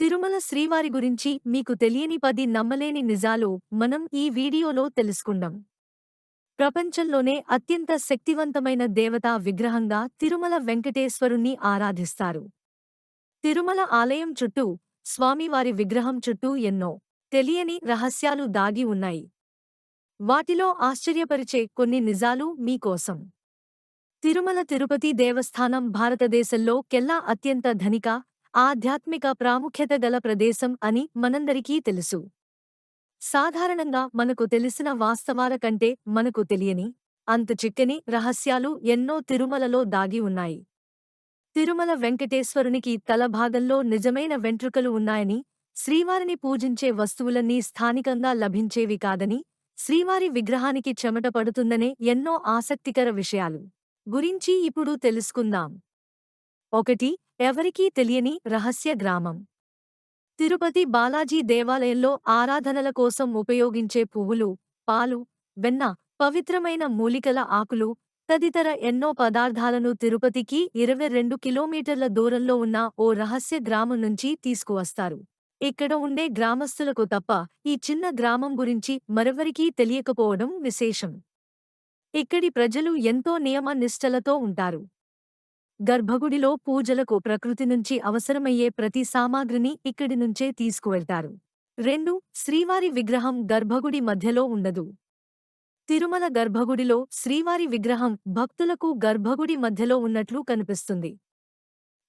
తిరుమల శ్రీవారి గురించి మీకు తెలియని పది నమ్మలేని నిజాలు మనం ఈ వీడియోలో తెలుసుకుందాం. ప్రపంచంలోనే అత్యంత శక్తివంతమైన దేవతా విగ్రహంగా తిరుమల వెంకటేశ్వరుణ్ణి ఆరాధిస్తారు. తిరుమల ఆలయం చుట్టూ స్వామివారి విగ్రహం చుట్టూ ఎన్నో తెలియని రహస్యాలు దాగి ఉన్నాయి. వాటిలో ఆశ్చర్యపరిచే కొన్ని నిజాలు మీకోసం తిరుమల తిరుపతి దేవస్థానం భారతదేశంలో కెల్లా అత్యంత ధనిక ఆధ్యాత్మిక ప్రాముఖ్యత గల ప్రదేశం అని మనందరికీ తెలుసు. సాధారణంగా మనకు తెలిసిన వాస్తవాల కంటే మనకు తెలియని అంత చిక్కని రహస్యాలు ఎన్నో తిరుమలలో దాగి ఉన్నాయి. తిరుమల వెంకటేశ్వరునికి తల భాగంలో నిజమైన వెంట్రుకలు ఉన్నాయని శ్రీవారిని పూజించే వస్తువులన్నీ స్థానికంగా లభించేవి కాదని శ్రీవారి విగ్రహానికి చెమట పడుతుందనే ఎన్నో ఆసక్తికర విషయాలు గురించి ఇప్పుడు తెలుసుకుందాం. ఒకటి ఎవరికీ తెలియని రహస్య గ్రామం. తిరుపతి బాలాజీ దేవాలయంలో ఆరాధనల కోసం ఉపయోగించే పువ్వులు పాలు వెన్న పవిత్రమైన మూలికల ఆకులు తదితర ఎన్నో పదార్థాలను తిరుపతికి ఇరవై రెండు కిలోమీటర్ల దూరంలో ఉన్న ఓ రహస్య గ్రామం నుంచి తీసుకువస్తారు. ఇక్కడ ఉండే గ్రామస్తులకు తప్ప ఈ చిన్న గ్రామం గురించి మరెవరికీ తెలియకపోవడం విశేషం. ఇక్కడి ప్రజలు ఎంతో నియమ నిష్టలతో ఉంటారు. గర్భగుడిలో పూజలకు ప్రకృతి నుంచి అవసరమయ్యే ప్రతి సామాగ్రిని ఇక్కడి నుంచే తీసుకువెళ్తారు. రెండు శ్రీవారి విగ్రహం గర్భగుడి మధ్యలో ఉండదు. తిరుమల గర్భగుడిలో శ్రీవారి విగ్రహం భక్తులకు గర్భగుడి మధ్యలో ఉన్నట్లు కనిపిస్తుంది.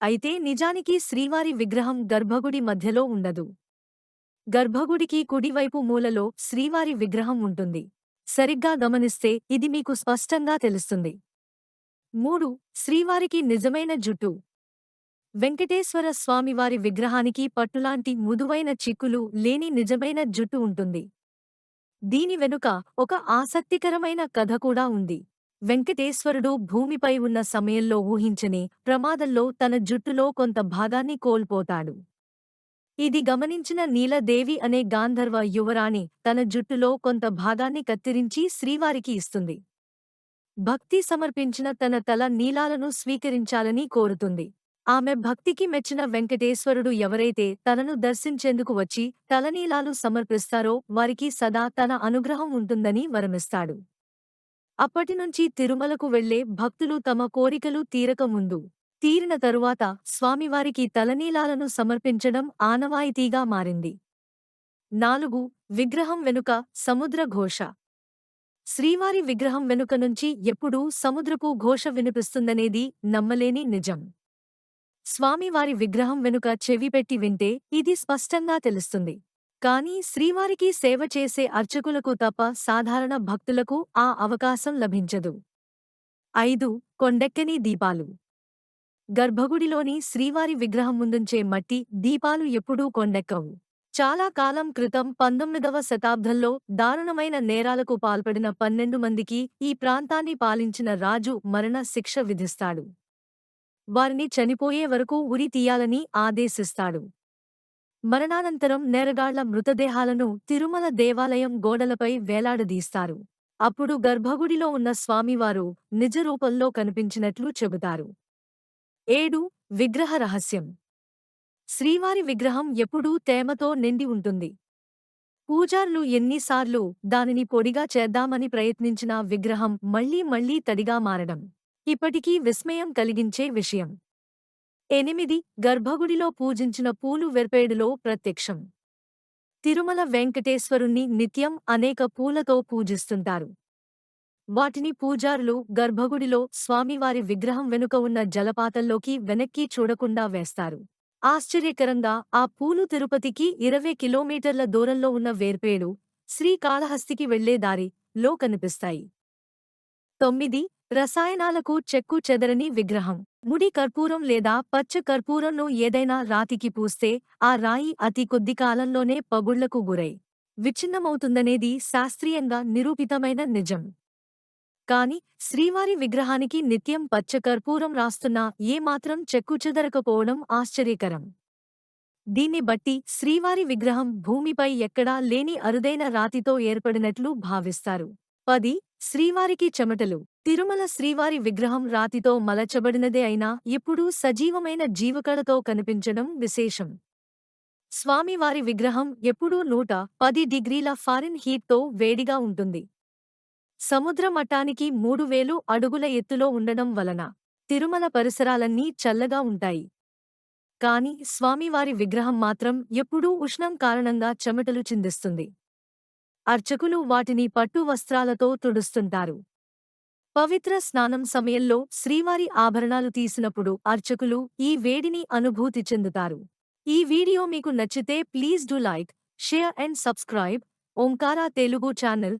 అయితే నిజానికి శ్రీవారి విగ్రహం గర్భగుడి మధ్యలో ఉండదు. గర్భగుడికి కుడివైపు మూలలో శ్రీవారి విగ్రహం ఉంటుంది. సరిగ్గా గమనిస్తే ఇది మీకు స్పష్టంగా తెలుస్తుంది. మూడు శ్రీవారికి నిజమైన జుట్టు. వెంకటేశ్వర స్వామివారి విగ్రహానికి పట్టులాంటి ముదువైన చిక్కులు లేని నిజమైన జుట్టు ఉంటుంది. దీని వెనుక ఒక ఆసక్తికరమైన కథ కూడా ఉంది. వెంకటేశ్వరుడు భూమిపై ఉన్న సమయంలో ఊహించని ప్రమాదంలో తన జుట్టులో కొంత భాగాన్ని కోల్పోతాడు. ఇది గమనించిన నీలదేవి అనే గాంధర్వ యువరాణి తన జుట్టులో కొంత భాగాన్ని కత్తిరించి శ్రీవారికి ఇస్తుంది. భక్తి సమర్పించిన తన తల నీలాలను స్వీకరించాలని కోరుతుంది. ఆమె భక్తికి మెచ్చిన వెంకటేశ్వరుడు ఎవరైతే తనను దర్శించేందుకు వచ్చి తలనీలాలు సమర్పిస్తారో వారికి సదా తన అనుగ్రహం ఉంటుందని వరమిస్తాడు. అప్పటినుంచి తిరుమలకు వెళ్ళే భక్తులు తమ కోరికలు తీరక ముందు తీరిన తరువాత స్వామివారికి తలనీలాలను సమర్పించడం ఆనవాయితీగా మారింది. నాలుగు విగ్రహం వెనుక సముద్ర ఘోష. శ్రీవారి విగ్రహం వెనుక నుంచి ఎప్పుడూ సముద్రపు ఘోష వినిపిస్తుందనేది నమ్మలేని నిజం. స్వామివారి విగ్రహం వెనుక చెవిపెట్టి వింటే ఇది స్పష్టంగా తెలుస్తుంది. కాని శ్రీవారికి సేవ చేసే అర్చకులకు తప్ప సాధారణ భక్తులకు ఆ అవకాశం లభించదు. ఐదు. కొండెక్కని దీపాలు. గర్భగుడిలోని శ్రీవారి విగ్రహం ముందుంచే మట్టి దీపాలు ఎప్పుడూ కొండెక్కవు. చాలా కాలం క్రితం పంతొమ్మిదవ శతాబ్దంలో దారుణమైన నేరాలకు పాల్పడిన పన్నెండు మందికి ఈ ప్రాంతాన్ని పాలించిన రాజు మరణ శిక్ష విధిస్తాడు. వారిని చనిపోయే వరకు ఉరి తీయాలని ఆదేశిస్తాడు. మరణానంతరం నేరగాళ్ళ మృతదేహాలను తిరుమల దేవాలయం గోడలపై వేలాడదీస్తారు. అప్పుడు గర్భగుడిలో ఉన్న స్వామివారు నిజరూపంలో కనిపించినట్లు చెబుతారు. ఏడు విగ్రహ రహస్యం. శ్రీవారి విగ్రహం ఎప్పుడూ తేమతో నిండి ఉంటుంది. పూజార్లు ఎన్నిసార్లు దానిని పొడిగా చేద్దామని ప్రయత్నించినా విగ్రహం మళ్ళీ మళ్ళీ తడిగా మారడం ఇప్పటికీ విస్మయం కలిగించే విషయం. ఎనిమిది గర్భగుడిలో పూజించిన పూలు వెర్పేడులో ప్రత్యక్షం. తిరుమల వెంకటేశ్వరుణ్ణి నిత్యం అనేక పూలతో పూజిస్తుంటారు. వాటిని పూజారులు గర్భగుడిలో స్వామివారి విగ్రహం వెనుక ఉన్న జలపాతంలోకి వెనక్కి చూడకుండా వేస్తారు. ఆశ్చర్యకరంగా ఆ పూలు తిరుపతికి ఇరవై కిలోమీటర్ల దూరంలో ఉన్న వేర్పేడు శ్రీకాళహస్తికి వెళ్ళే దారి లో కనిపిస్తాయి. తొమ్మిది. రసాయనాలకు చెక్కు చెదరని విగ్రహం. ముడి కర్పూరం లేదా పచ్చ కర్పూరంను ఏదైనా రాతికి పూస్తే ఆ రాయి అతి కొద్ది కాలంలోనే పగుళ్ళకు గురై విచ్ఛిన్నమవుతుందనేది శాస్త్రీయంగా నిరూపితమైన నిజం. కాని శ్రీవారి విగ్రహానికి నిత్యం పచ్చకర్పూరం రాస్తున్నా ఏమాత్రం చెక్కుచెదరకపోవడం ఆశ్చర్యకరం. దీన్ని బట్టి శ్రీవారి విగ్రహం భూమిపై ఎక్కడా లేని అరుదైన రాతితో ఏర్పడినట్లు భావిస్తారు. పది శ్రీవారికి చెమటలు. తిరుమల శ్రీవారి విగ్రహం రాతితో మలచబడినదే అయినా ఎప్పుడూ సజీవమైన జీవకళతో కనిపించడం విశేషం. స్వామివారి విగ్రహం ఎప్పుడూ నూట పది డిగ్రీల ఫారిన్ హీట్తో వేడిగా ఉంటుంది. సముద్ర మట్టానికి మూడు వేలు అడుగుల ఎత్తులో ఉండడం వలన తిరుమల పరిసరాలన్నీ చల్లగా ఉంటాయి. కాని స్వామివారి విగ్రహం మాత్రం ఎప్పుడూ ఉష్ణం కారణంగా చెమటలు చిందిస్తుంది. అర్చకులు వాటిని పట్టు వస్త్రాలతో తుడుస్తుంటారు. పవిత్ర స్నానం సమయంలో శ్రీవారి ఆభరణాలు తీసినప్పుడు అర్చకులు ఈ వేడిని అనుభూతి చెందుతారు. ఈ వీడియో మీకు నచ్చితే please do like share and subscribe. Omkara Telugu channel